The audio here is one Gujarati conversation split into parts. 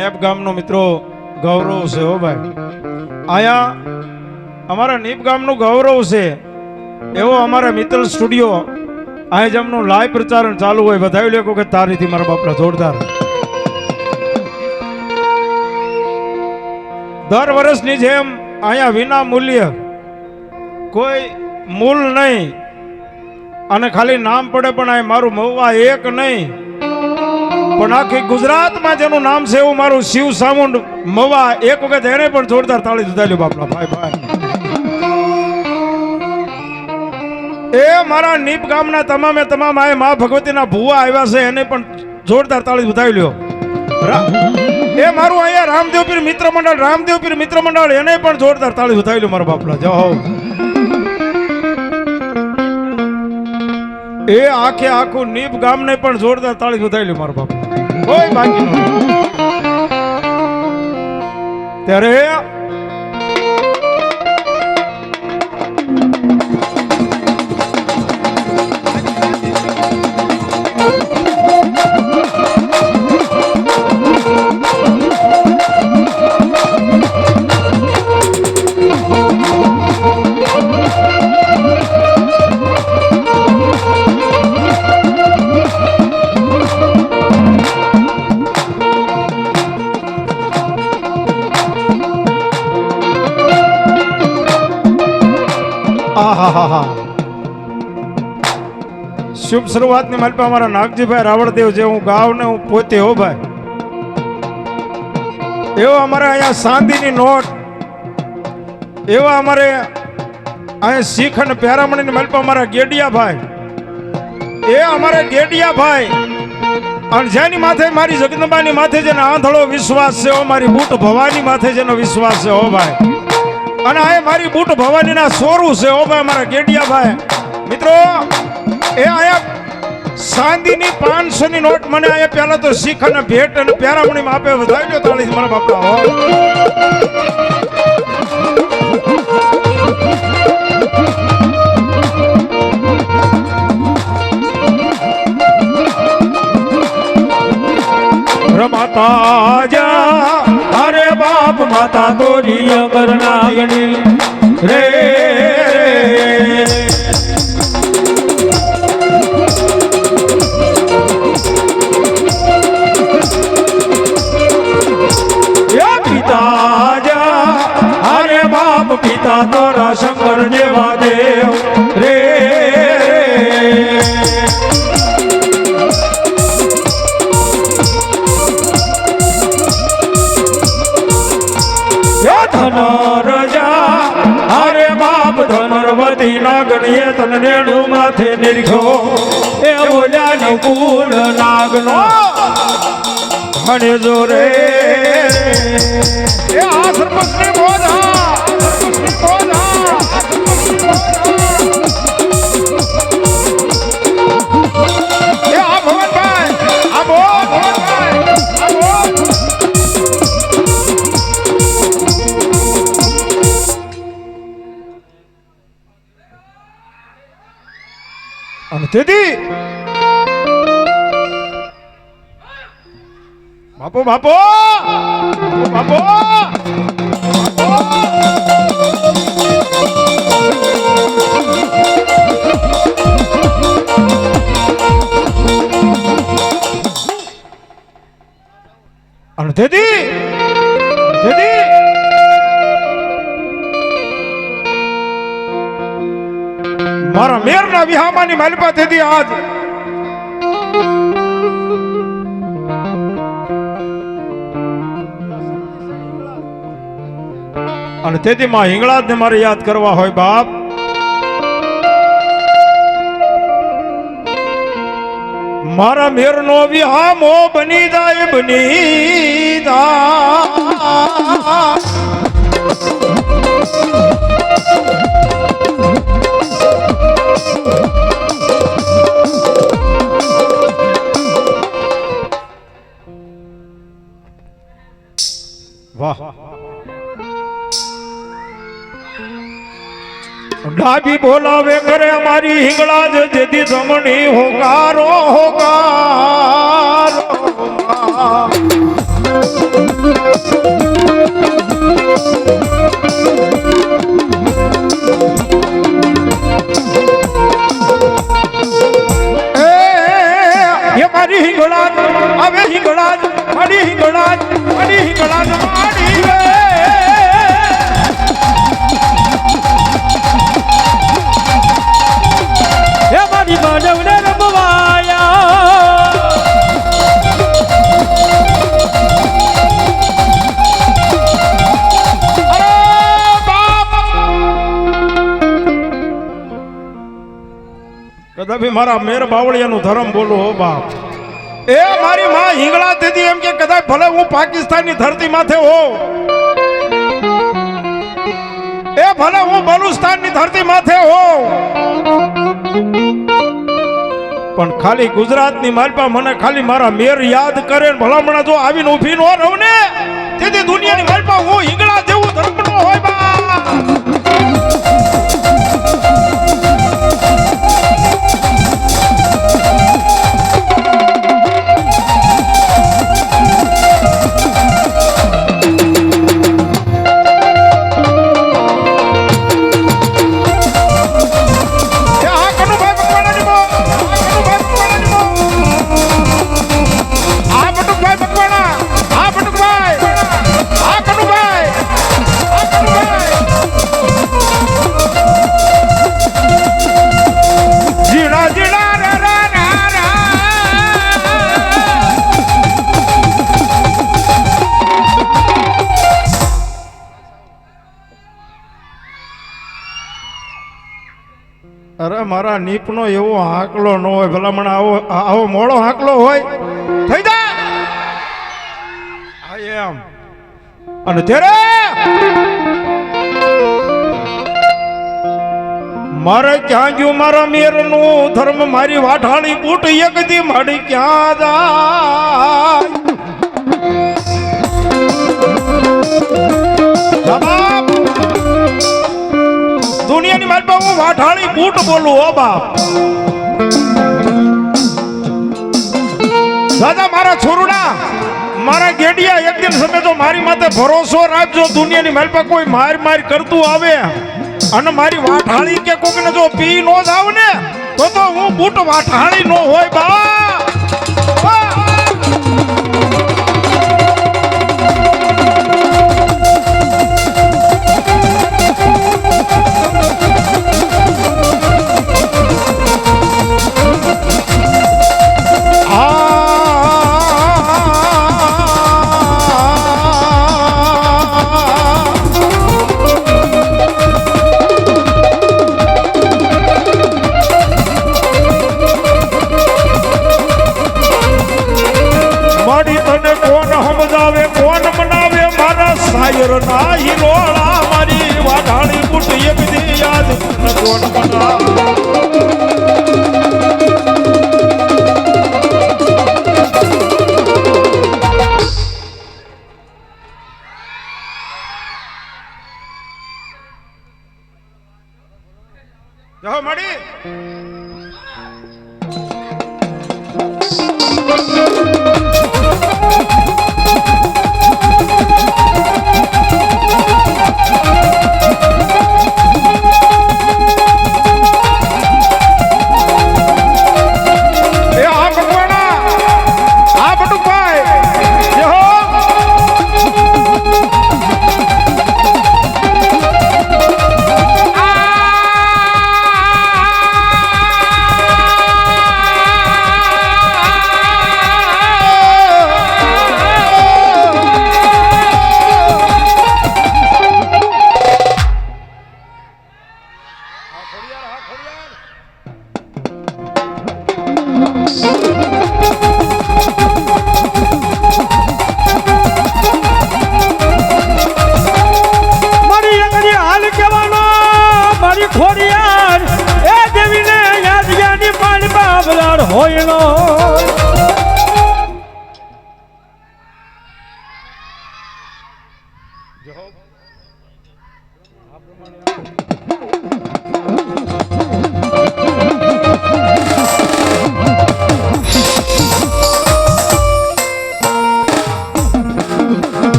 નેપ ગામનો મિત્રો ગૌરવ છે હો ભાઈ. અહીંયા અમારા નીપ ગામનું ગૌરવ છે. એવો અમારા મિત્ર સ્ટુડિયો અહીં જેમનું લાઈવ પ્રચારણ ચાલુ હોય, વધાવી લેખો કે તારીથી મારા બાપરા જોરદાર. દર વર્ષની જેમ અહીંયા વિના મૂલ્ય કોઈ મૂલ નહીં. અને ખાલી નામ પડે પણ અહીં મારું મહુવા એક નહીં. પણ આખી ગુજરાતમાં જેનું નામ છે એવું મારું શિવ સામુંડ મવા, એક વખત એને પણ જોરદાર તાળી દીધાલી બાપલા. ભાઈ ભાઈ. એ મારા નીપ ગામના તમામે તમામ આ મા ભગવતીના ભુવા આવ્યા છે, એને પણ જોરદાર તાળી વધાવી લ્યો એ મારું અહીંયા રામદેવપીર મિત્ર મંડળ, રામદેવ પીર મિત્ર મંડળ, એને પણ જોરદાર તાળી વધાવી લ્યો મારા બાપલા. હો એ આખે આખું નીપ ગામને પણ જોરદાર તાળી વધાવી લ્યો મારા બાપલા. કોઈ બાકી ત્યારે શરૂઆતની માલપા અમારા નાગજીભાઈ રાવળદેવ જે હું ગાવ ને હું પોતે હો ભાઈ. એવો અમારે અહીંયા સાંદીની નોટ, એવા અમારે અહીંયા શીખ અને પ્યારામણીની માલપા અમારા ગેડિયાભાઈ. એ અમારે ગેડિયાભાઈ, અને જેની માથે મારી જગદંબાની માથે જેનો આંધળો વિશ્વાસ છે મારી બૂટ ભવાની માથે જેનો વિશ્વાસ છે હો ભાઈ. અને આ મારી બૂટ ભવાનીના સોરું છે, ઓ ભાઈ મારા ગેડિયા ભાઈ મિત્રો, એ આયા સાંદીની પાંચસો ની નોટ મને આયા પહેલા તો શીખ અને ભેટ અને પેરામણીમાં આપે વધાવી દો તાળી મારા બાપા શંકર જેવા દેવ રે ધન રજા અરે બાપ ધનરવતી નાગણીએ તન નેણું માથે નિરખો એ બોલ્યા નકુલ નાગનો અને તેથી બાપો બાપો બાપો. અને તેથી તેથી મારા મેરના વિહામાની માલિપા તેથી આજ અને તેથી માં હિંગળાજ ને મારે યાદ કરવા હોય બાપ. મારા મેરનો વિહામો બની જાય બની જાય. વાહ. ડાબી બોલાવે કરે અમારી હિંગળાજ જમણી હોકારો હોકારો મારા મેર બાવળિયાનું ધર્મ બોલું હો બાપ. એ મારી માં હિંગળા દીધી એમ કે કદાચ ભલે હું પાકિસ્તાનની ધરતી માથે હો એ ભલે હું બલુસ્તાનની ધરતી માથે હો પણ ખાલી ગુજરાતની માલપા મને ખાલી મારા મેર યાદ કરે ભલામણા જો આવીને ઊભી ન રહું ને, તેથી દુનિયાની માલપા હું હિંગળા જેવું ધર્મ નો હોય બા અરે, મારા નીપનો એવો હાકલો ન હોય. ભલામણ આવો આવો મોડો હાકલો હોય. થઈ જાય આઈ એમ અને ત્યારે મારે ક્યાં ગયું? મારા મેરનું ધર્મ મારી વાઠાળી બૂટ એક દી માડી ક્યાં જાય? દુનિયાની માટે હું વાઠાળી બૂટ બોલું ઓ બાપ. દાદા, મારા છોરુડા, મારા ગેડિયા, એક દિન સમય તો મારી માથે ભરોસો રાખજો, દુનિયાની માલપા કોઈ માર માર કરતું આવે. અને મારી વાઠાળી કે કોકને જો પી નો જાવ ને, તો તો હું બૂટ વાઠાળી નો હોય બા જાઓ મળી એ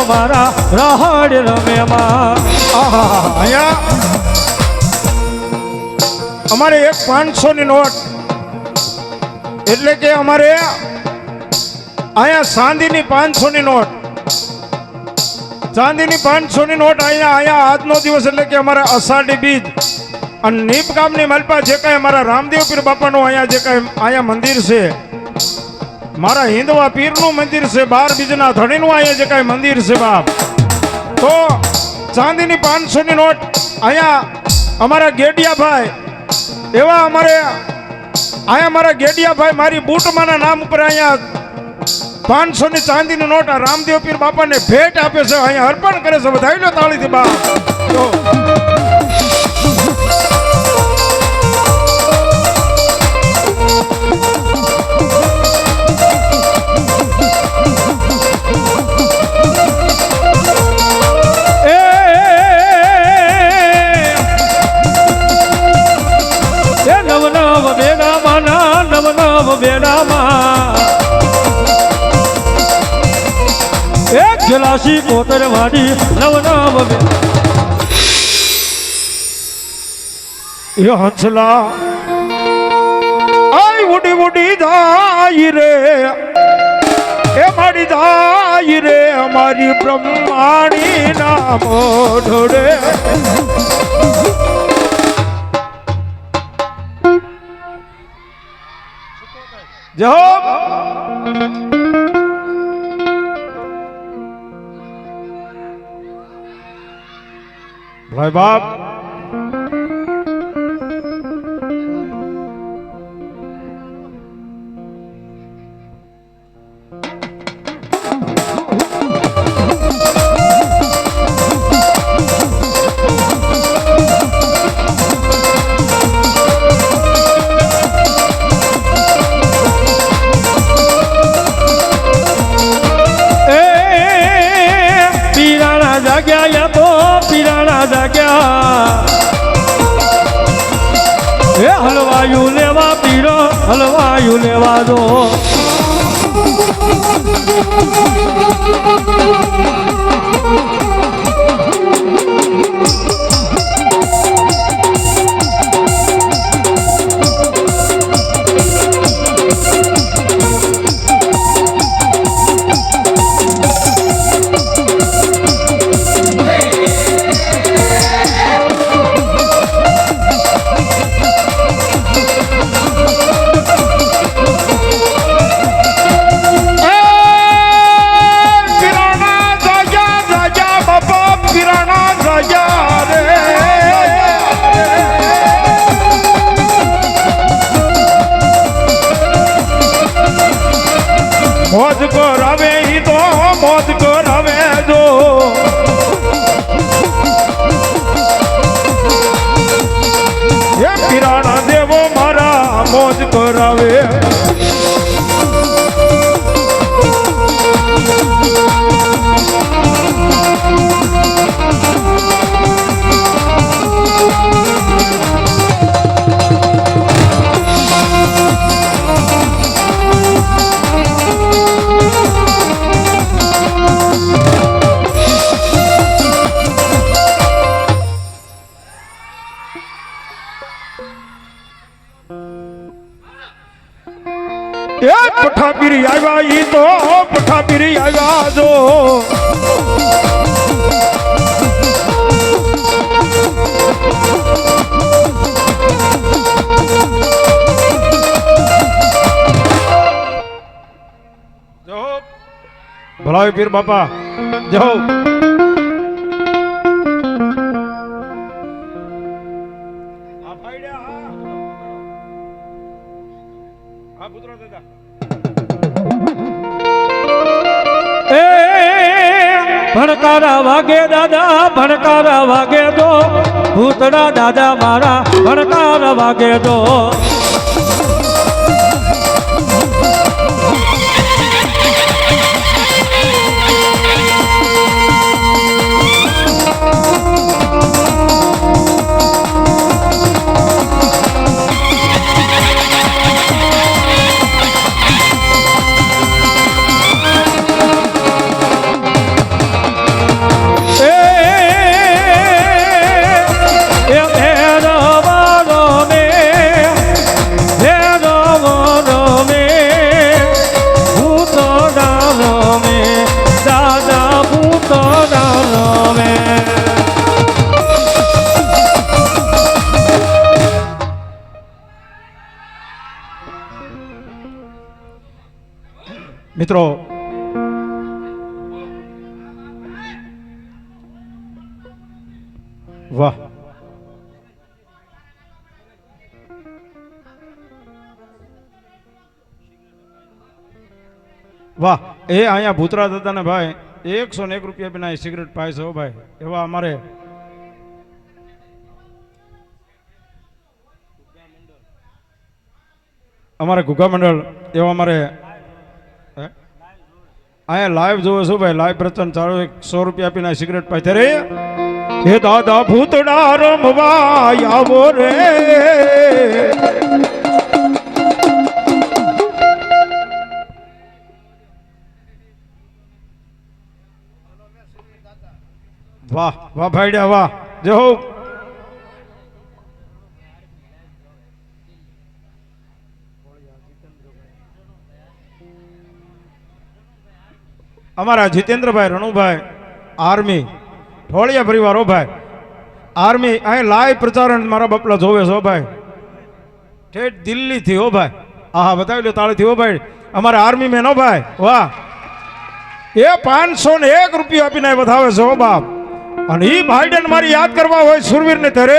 કોતર દેવ મારા રહાડ રમે માં આહા અહીંયા અમારે એક પાંચસો ની નોટ એટલે કે અમારે અહીંયા ચાંદીની પાંચસો ની નોટ ચાંદીની પાંચસો ની નોટ અહીંયા અહીંયા આજનો દિવસ એટલે કે અમારા અષાઢી બીજ અને નીપ ગામની મલપા જે કાંઈ અમારા રામદેવ પીર બાપાનું અહીંયા જે કાંઈ અહીંયા મંદિર છે મારા હિન્દવા પીરનું મંદિર છે, બાર બીજના ધણીનું અહીંયા જે કાંઈ મંદિર છે બાપ. તો ચાંદીની પાંચસો ની નોટ અહીંયા અમારા ગેડિયાભાઈ, એવા અમારે, અહીંયા મારા ગેડિયાભાઈ મારી બૂટમાના નામ ઉપર અહીંયા પાંચસો ની ચાંદીની નોટ રામદેવ પીર બાપાને ભેટ આપે છે, અહીંયા અર્પણ કરે છે વધાવી લો તાળીથી બા નવ બેડામાં એક ગલાસી કોતર વાડી નવ નવ બે એ હંસલા આઈ ઉડી ઉડી જાય રે. એ મારી જાય રે અમારી બ્રહ્માણી ના મોઢડે. જય હો! ભાઈ બાપ હલવાયું લેવા દો. ભલાવી પીર બાપા. જો આ ફાઈડ્યા હા હા પુત્રો દાદા. એ ભણકારા વાગે દાદા ભણકારા વાગે દો. ભૂતડા દાદા મારા ભણકારા વાગે તો મિત્રો વાહ વાહ એ અહીંયા ભૂતરા દાદા ને ભાઈ, એકસો ને એક રૂપિયા બિના સિગરેટ પાય છે હો ભાઈ. એવા અમારે. અમારે ઘુઘા મંડળ, એવા અમારે હે? અહીંયા લાઈવ જોવે છો ભાઈ? લાઈવ પ્રચંડ ચાલુ એક સો રૂપિયા આપીને સિગરેટ પાય રે હે દાદા ભૂતડા રમવા આવો રે. વાહ વાહ ભાઈડા વાહ. જય અમારા જીતેન્દ્રભાઈ રણુભાઈ, આર્મી ઠોળિયા હો ભાઈ. આર્મી, અહીં લાઈવ પ્રચારણ મારા બપલા જોવે છો ભાઈ. ઠેઠ દિલ્હીથી હો ભાઈ. હા હા બતાવી લો તાળીથી હો ભાઈ. અમારા આર્મી મેન હો ભાઈ. વાહ. એ પાંચસો ને એક રૂપિયો આપીને વધાવે છે હો બાપ. અને ઈ ભાઈડન મારી યાદ કરવા હોય સુરવીર ને ત્યારે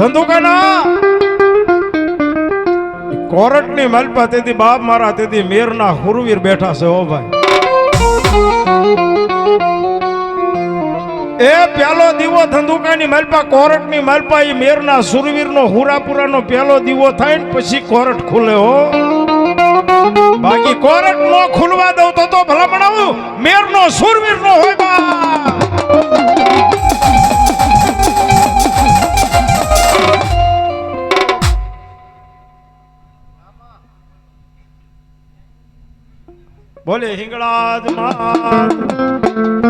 ધંધુકાના કોરટની મલપા તેથી બાપ મારા તેથી મેરના હુરવીર બેઠા છે હો ભાઈ. એ પેલો દીવો ધંધુકાની મલપા, કોરટની મલપા એ મેરના સુરવીરનો, હુરાપુરાનો પેલો દીવો થાય ને પછી કોરટ ખુલે હો. બાકી કોરટ નો ખુલવા દઉં તો તો ભલા બનાવું મેરનો, સુરવીરનો હોય બા ભોલે હિંગળાજ મહારાજ